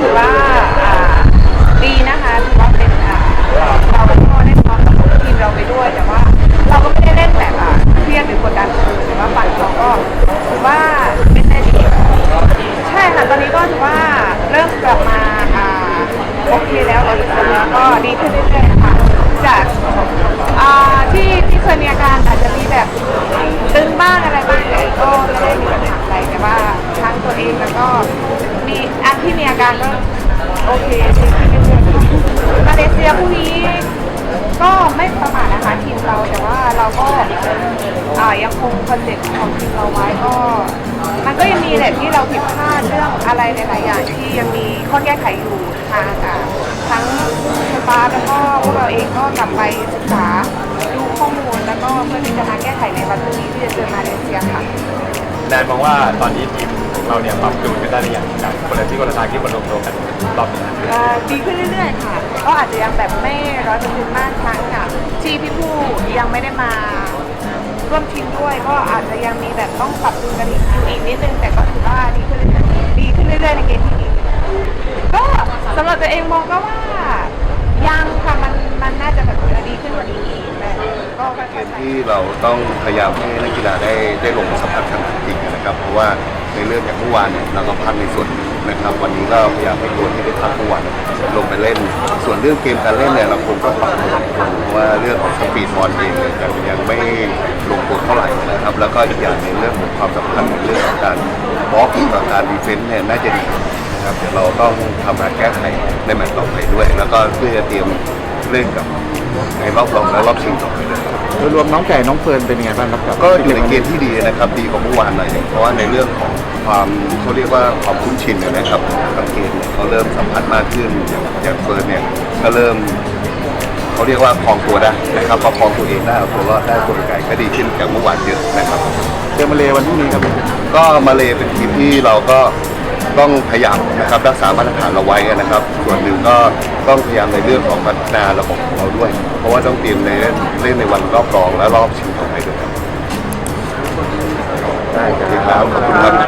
ถือว่าดีนะคะถือว่าเป็นเราเราก็ได้พร้อมกับทีมเราไปด้วยแต่ว่า เราก็ไม่ได้เล่นแบบอ่เครียดหรือกดดันคือถือว่าฝันเราก็ถือว่าเป็นได้ดีใช่ค่ะตอนนี้ก็ถือว่าเริ่มกลับมาโอเคแล้วเราก็ดีขึ้นเรื่อยๆค่ะจาก มีอาการก็โอเคดีขึ้นเรื่อยๆมาเลเซียพรุ่งนี้ก็ไม่ประมาทนะคะทีมเราแต่ว่าเราก็อ่ายังคงคอนเซ็ปต์ของทีมเราไว้ก็ มันก็ยังมีแหละที่เราผิดพลาดเรื่องอะไรหลายๆอย่างที่ยังมีข้อแก้ไขอยู่ทางอ่าทั้งสตาฟแล้วก็พวกเราเองก็กลับไปศึกษาดูข้อมูลแล้วก็เพื่อที่จะมาแก้ไขในวันพรุ่งนี้ที่จะเจอมาเลเซียค่ะแนนมองว่าตอนนี้ทีม เราเนี่ยปรับจูนกันได้หรือยังจากคนละที่คนละทางที่มารวมตัวกันรอบนี้ เอ่อดีขึ้นเรื่อยๆค่ะ ก็อาจจะยังแบบไม่ร้อยเปอร์เซ็นต์มากครั้งค่ะ ที่พี่ผู้ยังไม่ได้มาร่วมทีมด้วย ก็อาจจะยังมีแบบต้องปรับจูนกันอีกอยู่อีกนิดนึง แต่ก็ถือว่าดีขึ้นเรื่อยๆดีขึ้นเรื่อยๆในเกมที่ดี ก็สำหรับตัวเองมองก็ว่า ยังค่ะมันมันน่าจะแบบดีขึ้นกว่านี้อีกแต่ก็ค่อยๆไป ที่เราต้องพยายามให้นักกีฬาได้ได้ลงสัมผัสกั นะครับ เพราะว่าในเรื่องอย่างเมื่อวานเนี่ยเราก็พักในส่วนนะครับ วันนี้ก็พยายามให้ตัวที่ได้พักเมื่อวานลงไปเล่น ส่วนเรื่องเกมการเล่นเนี่ยเราคงต้องปรับตัวเพราะว่าเรื่องของสปีดบอลเองเนี่ยยังยังไม่ลงตัวเท่าไหร่นะครับ แล้วก็อีกอย่างในเรื่องของความสำคัญในเรื่องของการบล็อกกับการดีเฟนต์เนี่ยน่าจะดีนะครับเดี๋ยวเราต้องทำการแก้ไขในแมตช์ต่อไปด้วย แล้วก็เพื่อเตรียมเล่นกับ ในรอบรองและรอบชิงต่อไปเลยโดยรวมน้องไก่น้องเฟิร์นเป็นยังไงบ้างครับกับก็อยู่ในเกณฑ์ที่ดีนะครับดีกว่าเมื่อวานหน่อยหนึ่งเพราะว่าในเรื่องของความเขาเรียกว่าความคุ้นชินเนี่ยนะครับกับเกมเนี่ยเขาเริ่มสัมผัสมากขึ้นอย่างอย่างเฟิร์นเนี่ยก็เริ่มเขาเรียกว่าคลองตัวได้นะครับประคองตัวเองได้เอาตัวรอดได้ตัวไกลก็ดีขึ้นจากเมื่อวานเยอะนะครับเจอมาเลวันพรุ่งนี้ครับก็มาเลเป็นทีมที่เราก็ ต้องพยายามนะครับรักษามาตรฐานเราไว้นะครับ ส่วนหนึ่งก็ต้องพยายามในเรื่องของพัฒนาระบบของเราด้วย เพราะว่าต้องเตรียมในเล่นเล่นในวันรอบรองและรอบชิงต่อไปด้วยครับได้ครับบขอบคุณครับ